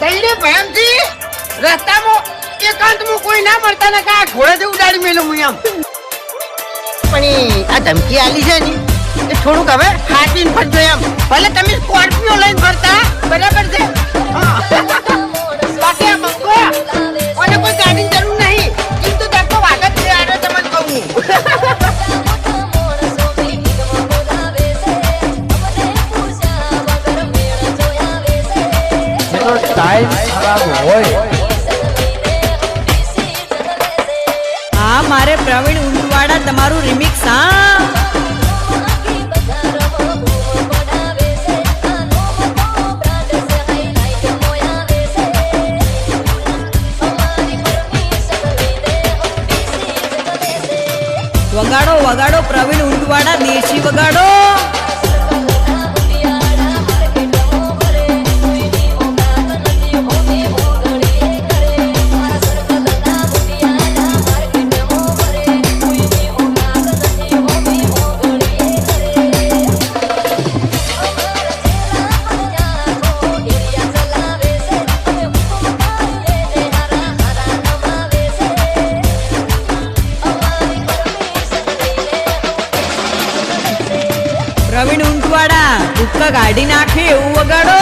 દઈને ભયમથી રસ્તામાં એકાંતમાં કોઈ ના મળતા ને કા ઘોડેથી ઉડાડી મેલું હું એમ. પણ આ ધમકી આલી છે ને, એ થોડુંક હવે હાથીને ફરજો એમ. ભલે તમે સ્કોર્પિયો લઈને ફરતા, બરાબર છે? હા. હોય. હા મારે પ્રવીણ ઉંડવાડા તમારું રિમિક્સ હા. વગાડો વગાડો પ્રવીણ ઉંડવાડા દેશી વગાડો. કાઢી નાખે એવું વગાડો.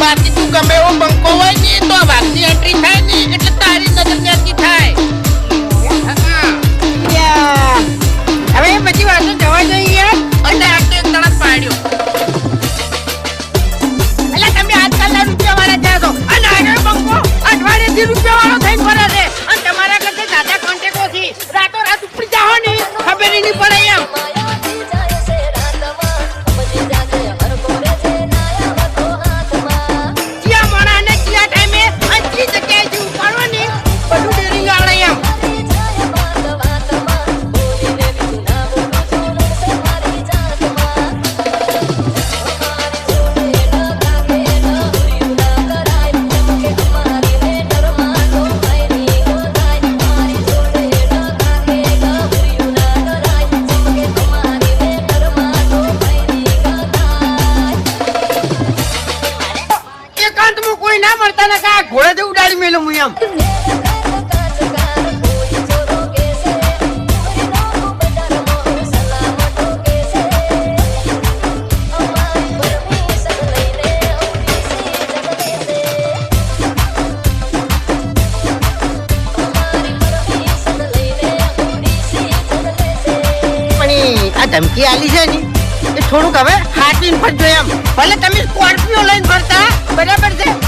બાકી તું ગમે એવો બંકો હોય ને તો વાઘની એન્ટ્રી થાય ને એટલે તારી નજર ત્યાંથી થાય. હવે પછી વાતો જવા જોઈએ. કોઈ ના કા ઘોડેથી ઉડાડી મેલું હું એમ. ધમકી આલી છે ને એ થોડુંક હવે હાથીને ફરજો એમ. ભલે તમે સ્કોર્પિયો લઈને ફરતા, બરાબર છે?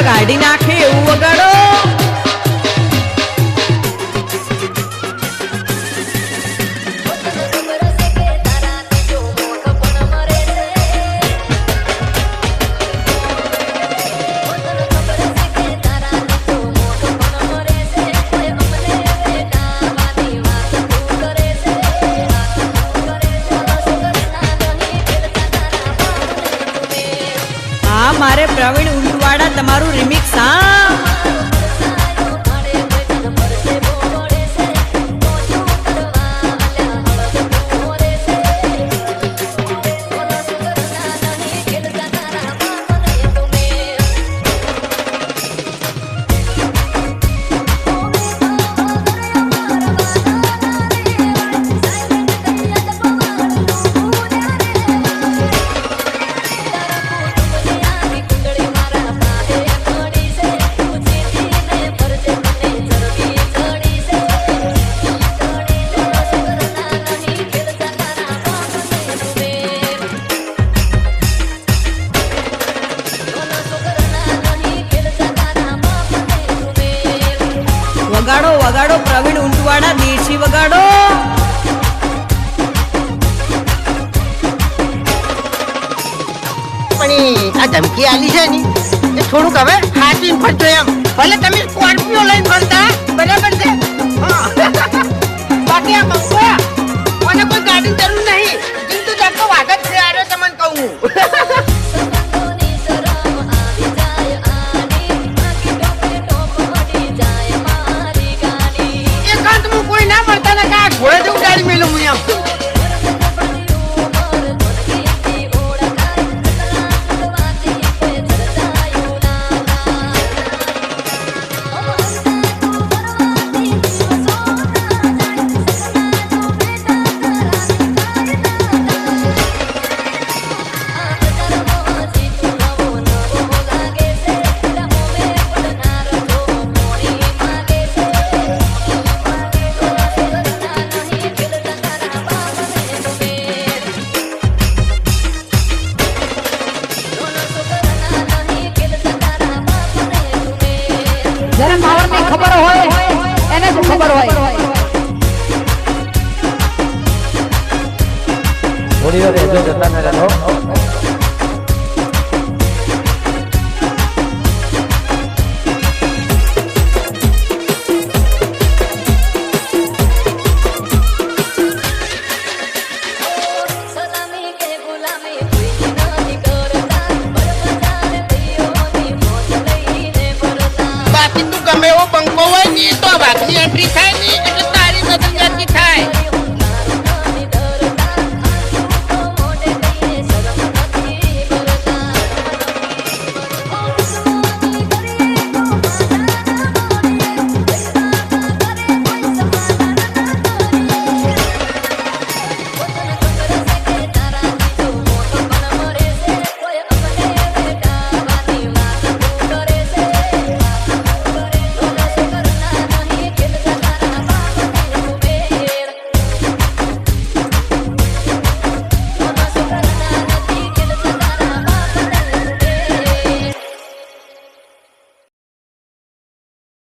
કાઢી નાખે એવું વગાડો. તમારું રિમિક્સ હા? વગાડો. પ્રવીણ ઊંટવાડા દેશી વગાડો. પણ આ ધમકી આલી છે ને થોડુંક હવે હાથી પર ખબર હોય એને શું ખબર હોય. થોડી વાર રહેજો જતા ન